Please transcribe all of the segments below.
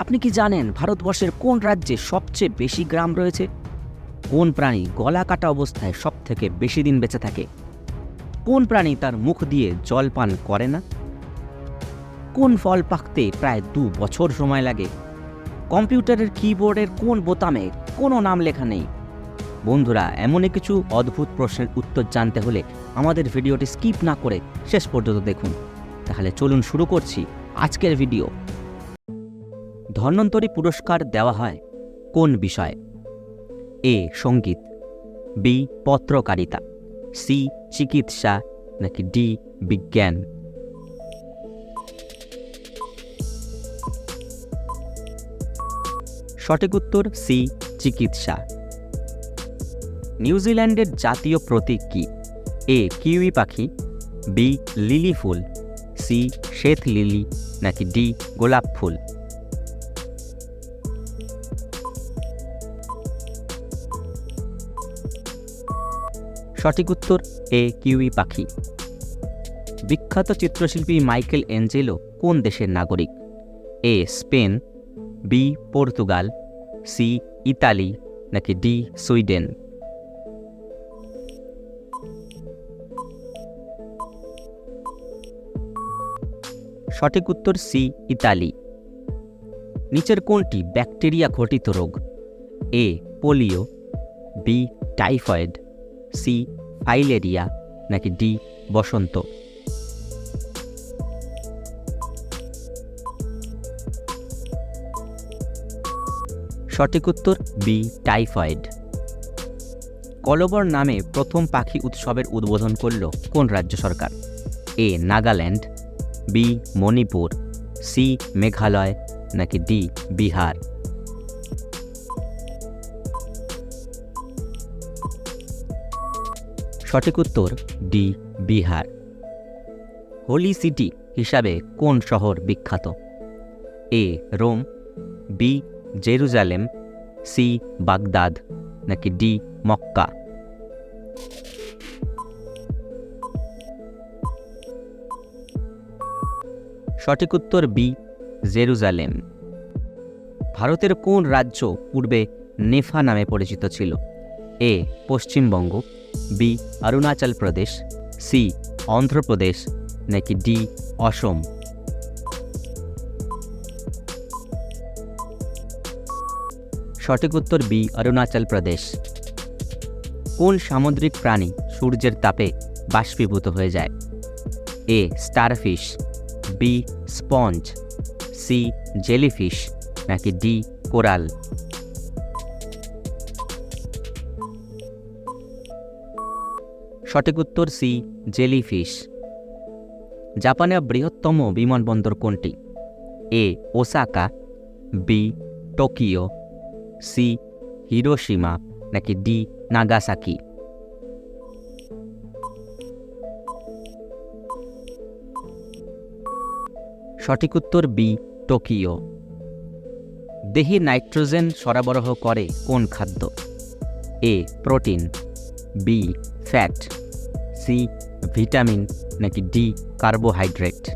আপনি কি জানেন ভারতবর্ষের কোন রাজ্যে সবচেয়ে বেশি গ্রাম রয়েছে? কোন প্রাণী গলা কাটা অবস্থায় সব থেকে বেশি দিন বেঁচে থাকে? কোন প্রাণী তার মুখ দিয়ে জল পান করে না? কোন ফল পাকতে প্রায় দু বছর সময় লাগে? কম্পিউটারের কিবোর্ডের কোন বোতামে কোনো নাম লেখা নেই? বন্ধুরা, এমনই কিছু অদ্ভুত প্রশ্নের উত্তর জানতে হলে আমাদের ভিডিওটি স্কিপ না করে শেষ পর্যন্ত দেখুন। তাহলে চলুন শুরু করছি আজকের ভিডিও। ধন্বন্তরী পুরস্কার দেওয়া হয় কোন বিষয়ে? এ. সংগীত বি. পত্রকারিতা সি. চিকিৎসা নাকি ডি. বিজ্ঞান? সঠিক উত্তর সি. চিকিৎসা। নিউজিল্যান্ডের জাতীয় প্রতীক কি? এ. কিউই পাখি বি. লিলি ফুল সি. শ্বেত লিলি নাকি ডি. গোলাপ ফুল? সঠিক উত্তর, এ কিউই পাখি। বিখ্যাত চিত্রশিল্পী মাইকেল এঞ্জেলো কোন দেশের নাগরিক? A Spain, B Portugal, C Italy, নাকি ডি সুইডেন? সঠিক উত্তর, সি ইতালি। নিচের কোনটি ব্যাকটেরিয়া ঘটিত রোগ? A polio, B typhoid C filaria নাকি ডি বসন্ত? সঠিক উত্তর বি টাইফয়েড। কলবর নামে প্রথম পাখি উৎসবের উদ্বোধন করল কোন রাজ্য সরকার? A Nagaland, B Manipur, C Meghalaya নাকি ডি বিহার? সঠিক উত্তর ডি, বিহার। হোলি সিটি হিসাবে কোন শহর বিখ্যাত? A, Rome, B, Jerusalem, C, Baghdad, নাকি ডি, মক্কা? সঠিক উত্তর বি, জেরুজালেম। ভারতের কোন রাজ্য পূর্বে নেফা নামে পরিচিত ছিল? A, Paschimbanga B, Arunachal Pradesh, C, Andhra Pradesh, নাকি ডি, অসম? সঠিক উত্তর বি, অরুণাচল প্রদেশ। কোন সামুদ্রিক প্রাণী সূর্যের তাপে বাষ্পীভূত হয়ে যায়? A, starfish, B, sponge, C, jellyfish, নাকি ডি, কোরাল? সঠিক উত্তর সি, জেলিফিশ। জাপানের বৃহত্তম বিমানবন্দর কোনটি? A, Osaka, B, Tokyo, C, Hiroshima, নাকি ডি, নাগাসাকি? সঠিক উত্তর বি, টোকিও। দেহে নাইট্রোজেন সরবরাহ করে কোন খাদ্য? A, protein, B, fat. C, vitamin, নাকি ডি, কার্বোহাইড্রেট?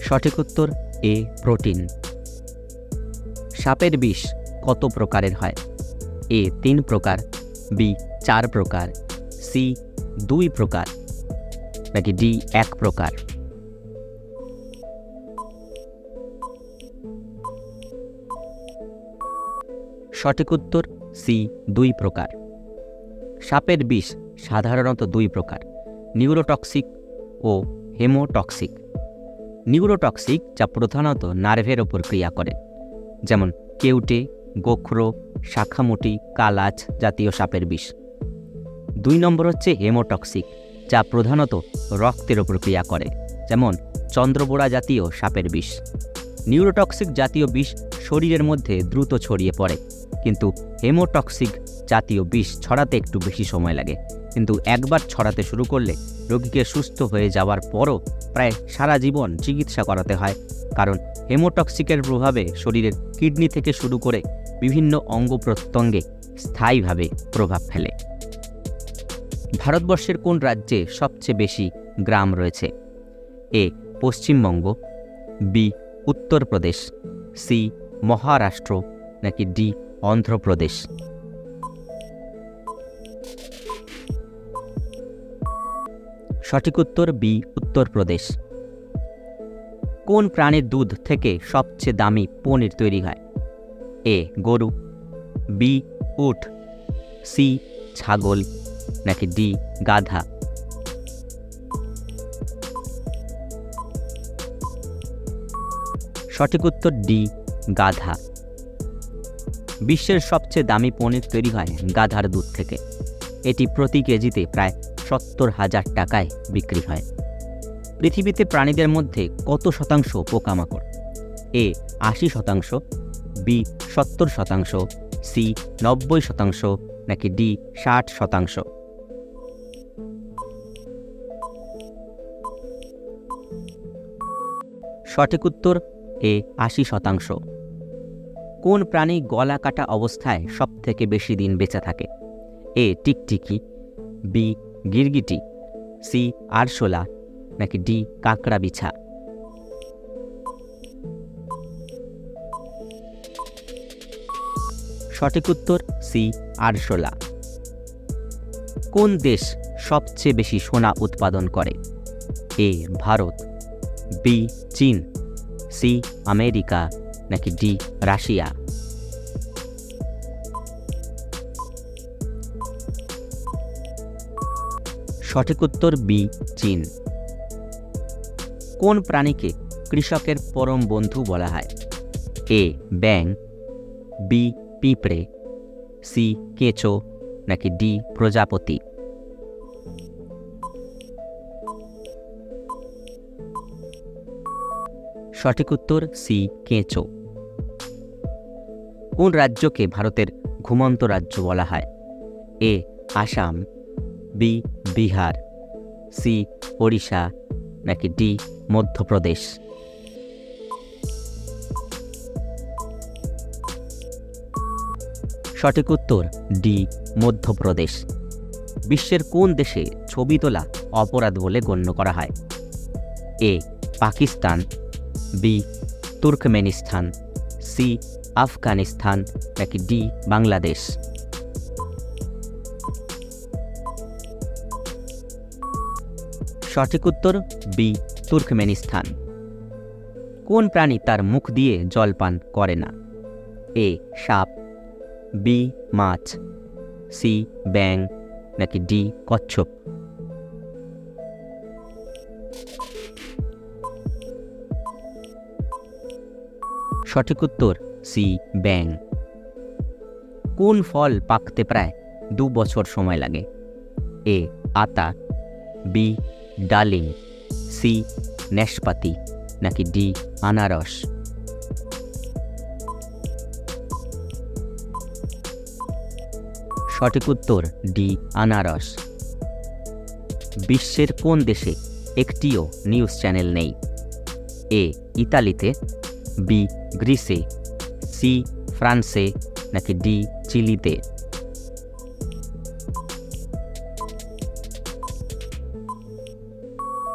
সঠিক উত্তর, এ, প্রোটিন। সাপের বিষ কত প্রকারের হয়? এ, তিন প্রকার, বি, চার প্রকার, সি, দুই প্রকার, নাকি ডি, এক প্রকার? সঠিক উত্তর সি, দুই প্রকার। সাপের বিষ সাধারণত দুই প্রকার, নিউরোটক্সিক ও হেমোটক্সিক। নিউরোটক্সিক যা প্রধানত নার্ভের ওপর ক্রিয়া করে, যেমন কেউটে, গোখরো, শাখামুটি, কালাচ জাতীয় সাপের বিষ। দুই নম্বর হচ্ছে হেমোটক্সিক, যা প্রধানত রক্তের ওপর ক্রিয়া করে, যেমন চন্দ্রবোড়া জাতীয় সাপের বিষ। নিউরোটক্সিক জাতীয় বিষ শরীরের মধ্যে দ্রুত ছড়িয়ে পড়ে। কিন্তু হেমোটক্সিক জাতীয় বিষ ছড়াতে একটু বেশি সময় লাগে। কিন্তু একবার ছড়াতে শুরু করলে রোগীকে সুস্থ হয়ে যাওয়ার পরও প্রায় সারা জীবন চিকিৎসা করাতে হয়। কারণ হেমোটক্সিকের প্রভাবে শরীরের কিডনি থেকে শুরু করে বিভিন্ন অঙ্গ প্রত্যঙ্গে স্থায়ীভাবে প্রভাব ফেলে। ভারতবর্ষের কোন রাজ্যে সবচেয়ে বেশি গ্রাম রয়েছে? A, Paschimbanga, B Uttar Pradesh, C, Maharashtra, নাকি ডি, অন্ধ্রপ্রদেশ? সঠিক উত্তর বি, উত্তরপ্রদেশ। কোন প্রাণীর দুধ থেকে সবচেয়ে দামি পনির তৈরি হয়? এ, গরু, বি, উট, সি, ছাগল, নাকি ডি, গাধা? সঠিক উত্তর ডি, গাধা। বিশ্বের সবচেয়ে দামি পনির তৈরি হয় গাধার দুধ থেকে। এটি প্রতি কেজিতে প্রায় সত্তর হাজার টাকায় বিক্রি হয়। পৃথিবীতে প্রাণীদের মধ্যে কত শতাংশ পোকামাকড়? এ, আশি শতাংশ, বি, সত্তর শতাংশ, সি, নব্বই শতাংশ, নাকি ডি, ষাট শতাংশ? সঠিক উত্তর এ আশি শতাংশ। কোন প্রাণী গলা কাটা অবস্থায় সব থেকে বেশি দিন বেঁচে থাকে? এ টিকটিকি, বি গিরগিটি, সি আরশোলা, নাকি ডি কাঁকড়া বিছা সঠিক উত্তর, সি আরশোলা। কোন দেশ সবচেয়ে বেশি সোনা উৎপাদন করে? এ ভারত, বি চীন। সি আমেরিকা নাকি ডি রাশিয়া সঠিক উত্তর বি চীন কোন প্রাণীকে কৃষকের পরম বন্ধু বলা হয় এ ব্যাং বি পিঁপড়ে সি কেঁচো নাকি ডি প্রজাপতি সঠিক উত্তর সি, কেঁচো। কোন রাজ্যকে ভারতের ঘুমন্ত রাজ্য বলা হয়? A, Assam, B, Bihar, C, Odisha, নাকি ডি, মধ্যপ্রদেশ? সঠিক উত্তর ডি, মধ্যপ্রদেশ। বিশ্বের কোন দেশে ছবি তোলা অপরাধ বলে গণ্য করা হয়? A, Pakistan B Turkmenistan C Afghanistan নাকি ডি বাংলাদেশ? সঠিক উত্তর বি তুর্কমেনিস্তান। কোন প্রাণী তার মুখ দিয়ে জল পান করে না? এ সাপ বি মাছ সি ব্যাং নাকি ডি কচ্ছপ? সঠিক উত্তর, সি ব্যাং কোন ফল পাকতে প্রায় দু বছর সময় লাগে? এ, আতা, বি, ডালিম, সি ন্যাশপাতি নাকি ডি, আনারস? সঠিক উত্তর, ডি, আনারস। বিশ্বের কোন দেশে একটিও নিউজ চ্যানেল নেই? এ, ইতালিতে, বি গ্রিসে, সি, ফ্রান্সে, নাকি ডি, চিলিতে?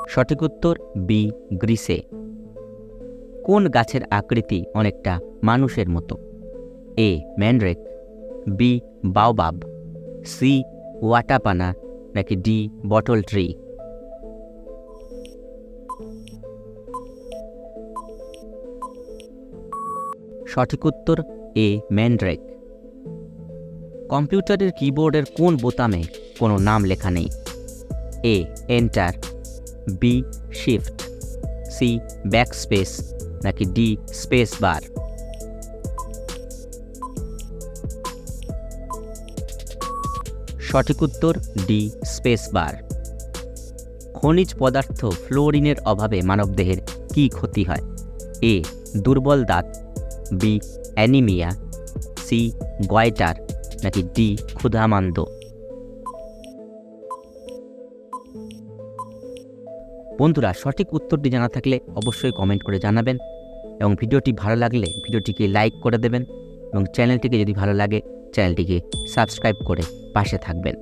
সঠিক উত্তর, বি, গ্রিসে। কোন গাছের আকৃতি অনেকটা মানুষের মতো? A, mandrake, B, baobab, C, watapana, নাকি ডি, বটল ট্রি? সঠিক উত্তর এ, ম্যানড্রেক। কম্পিউটারের কিবোর্ডের কোন বোতামে কোনো নাম লেখা নেই? A, enter, B, shift, C, backspace, নাকি ডি, স্পেস বার? সঠিক উত্তর ডি, স্পেস বার। খনিজ পদার্থ ফ্লোরিনের অভাবে মানবদেহের কী ক্ষতি হয়? এ, দুর্বল দাঁত বি, অ্যানিমিয়া, সি গয়টার নাকি ডি, ক্ষুধামান্দ। বন্ধুরা, সঠিক উত্তরটি জানা থাকলে অবশ্যই কমেন্ট করে জানাবেন এবং ভিডিওটি ভালো লাগলে ভিডিওটিকে লাইক করে দেবেন এবং চ্যানেলটিকে যদি ভালো লাগে চ্যানেলটিকে সাবস্ক্রাইব করে পাশে থাকবেন।